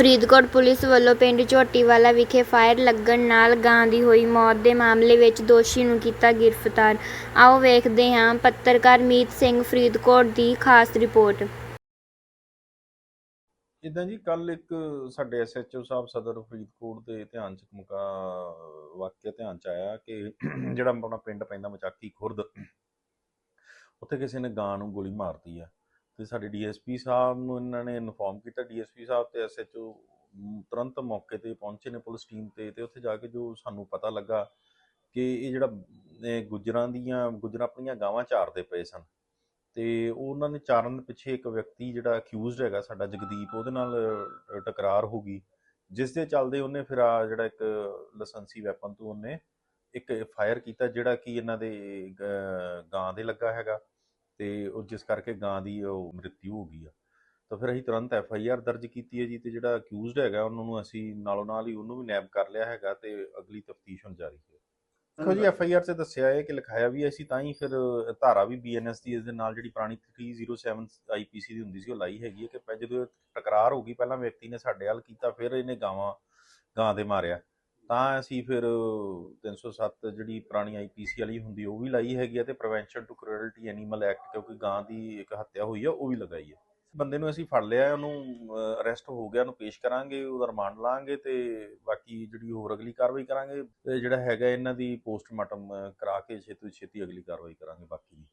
Faridkot police ਵੱਲੋਂ ਪਿੰਡ ਝੋਟੀਵਾਲਾ ਵਿਖੇ ਫਾਇਰ ਲੱਗਣ ਨਾਲ ਗਾਂ ਦੀ ਹੋਈ ਮੌਤ ਦੇ ਮਾਮਲੇ ਵਿੱਚ ਦੋਸ਼ੀ ਨੂੰ ਕੀਤਾ ਗ੍ਰਿਫਤਾਰ। ਆਓ ਵੇਖਦੇ ਹਾਂ ਪੱਤਰਕਾਰ ਮੀਤ ਸਿੰਘ ਫਰੀਦਕੋਟ ਦੀ ਖਾਸ ਰਿਪੋਰਟ। ਇਦਾਂ ਜੀ ਕੱਲ ਇੱਕ ਸਾਡੇ ਐਸਐਚਓ ਸਾਹਿਬ ਸਦਰ ਫਰੀਦਕੋਟ ਦੇ ਧਿਆਨ ਚ ਮੁਕਾ, ਵਾਕਿਆ ਧਿਆਨ ਚ ਆਇਆ ਕਿ ਜਿਹੜਾ ਆਪਣਾ ਪਿੰਡ ਪੈਂਦਾ ਮਚਾਕੀ ਖੁਰਦ, ਉੱਥੇ ਕਿਸੇ ਨੇ ਗਾਂ ਨੂੰ ਗੋਲੀ ਮਾਰਤੀ ਆ। ਤੇ ਸਾਡੇ ਡੀਐਸਪੀ ਸਾਹਿਬ ਨੂੰ ਇਹਨਾਂ ਨੇ ਇਨਫੋਰਮ ਕੀਤਾ। ਡੀਐਸਪੀ ਸਾਹਿਬ ਤੇ ਐਸਐਚਓ ਤੁਰੰਤ ਮੌਕੇ ਤੇ ਪਹੁੰਚੇ ਨੇ ਪੁਲਿਸ ਟੀਮ ਤੇ ਤੇ ਉੱਥੇ ਜਾ ਕੇ ਜੋ ਸਾਨੂੰ ਪਤਾ ਲੱਗਾ ਕਿ ਇਹ ਜਿਹੜਾ ਗੁਜਰਾਂ ਦੀਆਂ ਗੁੱਜਰਾਂ ਆਪਣੀਆਂ ਗਾਵਾਂ ਚਾਰਦੇ ਪਏ ਸਨ। ਤੇ ਉਹਨਾਂ ਨੇ ਚਾਰਨ ਪਿੱਛੇ ਇੱਕ ਵਿਅਕਤੀ ਜਿਹੜਾ ਅਕਿਊਜ਼ਡ ਹੈਗਾ ਸਾਡਾ ਜਗਦੀਪ, ਉਹਦੇ ਨਾਲ ਟਕਰਾਰ ਹੋ ਗਈ, ਜਿਸ ਦੇ ਚੱਲਦੇ ਉਹਨੇ ਫਿਰ ਆ ਜਿਹੜਾ ਇੱਕ ਲਾਇਸੈਂਸੀ ਵੈਪਨ ਤੋਂ ਉਹਨੇ ਇੱਕ ਫਾਇਰ ਕੀਤਾ ਜਿਹੜਾ ਕਿ ਇਹਨਾਂ ਦੇ ਗਾਂ ਦੇ ਲੱਗਾ ਹੈਗਾ। ਤੇ ਉਹ ਜਿਸ ਕਰਕੇ ਗਾਂ ਦੀ ਉਹ ਮ੍ਰਿਤਿੂ ਹੋ ਗਈ ਆ। ਤਾਂ ਫਿਰ ਅਸੀਂ ਤੁਰੰਤ ਐਫ ਆਈ ਆਰ ਦਰਜ ਕੀਤੀ ਹੈ ਜੀ ਤੇ ਜਿਹੜਾ ਅਕਿਊਜ਼ਡ ਹੈਗਾ ਉਹਨਾਂ ਨੂੰ ਅਸੀਂ ਨਾਲੋਂ ਨਾਲ ਹੀ ਉਹਨੂੰ ਵੀ ਨੈਬ ਕਰ ਲਿਆ ਹੈਗਾ ਤੇ ਅਗਲੀ ਤਫਤੀਸ਼ ਹੁਣ ਜਾਰੀ ਹੈ। ਦੇਖੋ ਜੀ, ਐਫ ਆਈ ਆਰ 'ਚ ਦੱਸਿਆ ਹੈ ਕਿ ਲਿਖਾਇਆ ਵੀ ਅਸੀਂ ਤਾਂ ਹੀ ਫਿਰ ਧਾਰਾ ਵੀ ਬੀਐਨਐਸ ਦੀ ਇਸ ਦੇ ਨਾਲ ਜਿਹੜੀ ਪੁਰਾਣੀ 307 ਆਈਪੀਸੀ ਦੀ ਹੁੰਦੀ ਸੀ ਉਹ ਲਾਈ ਹੈਗੀ ਹੈ ਕਿ ਜਦੋਂ ਇਹ ਟਕਰਾਰ ਹੋ ਗਈ, ਪਹਿਲਾਂ ਵਿਅਕਤੀ ਨੇ ਸਾਡੇ ਵੱਲ ਕੀਤਾ, ਫਿਰ ਇਹਨੇ ਗਾਵਾਂ, ਗਾਂ ਦੇ ਮਾਰਿਆ। ਤਾਂ ਅਸੀਂ ਫਿਰ 307 ਜਿਹੜੀ ਪੁਰਾਣੀ ਆਈਪੀਸੀ ਵਾਲੀ ਹੁੰਦੀ ਉਹ ਵੀ ਲਾਈ ਹੈਗੀ ਹੈ ਤੇ prevention to cruelty animal act ਕਿਉਂਕਿ ਗਾਂ ਦੀ ਇੱਕ ਹੱਤਿਆ ਹੋਈ ਆ, ਉਹ ਵੀ ਲਗਾਈ ਹੈ ਬੰਦੇ ਨੂੰ ਅਸੀਂ ਫੜ ਲਿਆ, ਉਹਨੂੰ ਅਰੈਸਟ ਹੋ ਗਿਆ, ਉਹਨੂੰ ਪੇਸ਼ ਕਰਾਂਗੇ, ਉਹਦਾ ਰਿਮਾਂਡ ਲਾਂਗੇ ਤੇ ਬਾਕੀ ਜਿਹੜੀ ਹੋਰ ਅਗਲੀ ਕਾਰਵਾਈ ਕਰਾਂਗੇ ਤੇ ਜਿਹੜਾ ਹੈਗਾ ਇਹਨਾਂ ਦੀ ਪੋਸਟਮਾਰਟਮ ਕਰਾ ਕੇ ਛੇਤੀ ਛੇਤੀ ਅਗਲੀ ਕਾਰਵਾਈ ਕਰਾਂਗੇ, ਬਾਕੀ ਦੀ।